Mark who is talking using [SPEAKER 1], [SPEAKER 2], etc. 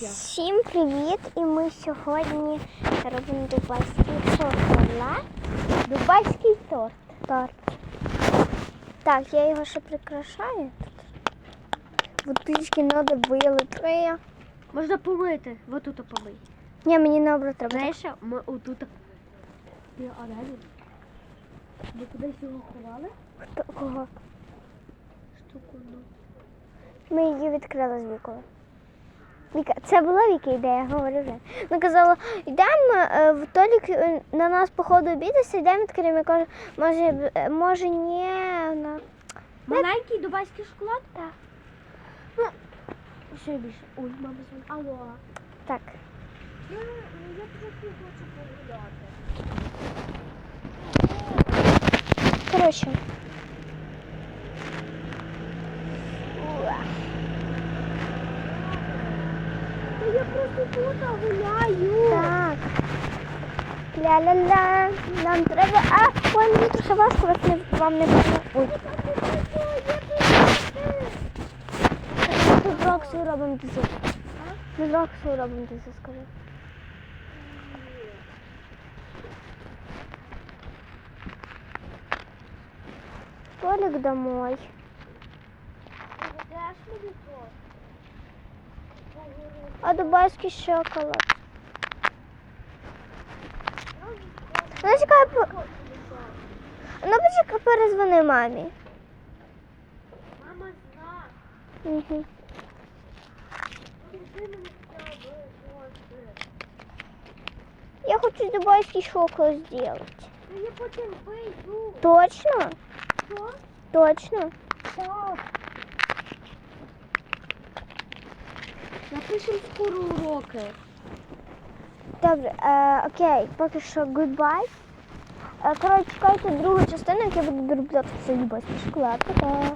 [SPEAKER 1] я.
[SPEAKER 2] Всім привіт! І ми сьогодні робимо дубайський шоколад. Дубайський торт. Торт. Так, я його ще прикрашаю. Бутички треба вилити.
[SPEAKER 1] Можна помити. Вот тут помий.
[SPEAKER 2] Ні, мені наоборот треба.
[SPEAKER 1] Знаєш, ми отут. Я, а? Ви кудись його ховали?
[SPEAKER 2] Хто кого?
[SPEAKER 1] Штуку, ну.
[SPEAKER 2] Ми її відкрили з вікою. Віка, це була Віка ідея, говорю вже. Вона казала, йдемо е, в Толік е, на нас походу обідатися, йдемо відкриємо. Я кажу, може, е, може ні. Вона.
[SPEAKER 1] Маленький дубайський шоколад?
[SPEAKER 2] Так.
[SPEAKER 1] Ну, ще більше. Ой, мама звонить. Алло.
[SPEAKER 2] Так.
[SPEAKER 1] Я, я трохи хочу погуляти.
[SPEAKER 2] Коротше.
[SPEAKER 1] Я просто тут гуляю.
[SPEAKER 2] Так. Ля-ля-ля. Нам треба. А, ой, мені трохи важко, вас не, вам не. Ой. Ми з робимо дезу. Ми з робимо дезу, скажи. Толик домой. А дубайський шоколад. Ну, чекай, по... ну почекай, перезвони мамі.
[SPEAKER 1] Мама знає.
[SPEAKER 2] Угу. Я хочу дубайский шоколад сделать.
[SPEAKER 1] Ну, Я потім вийду.
[SPEAKER 2] Точно?
[SPEAKER 1] Що?
[SPEAKER 2] Точно?
[SPEAKER 1] Так. Напишемо скоро уроки.
[SPEAKER 2] Добре, е, окей, поки що goodbye. Е, коротше, чекайте другу частину, як я буду дробляти цей дубайський шоколад. Па-па.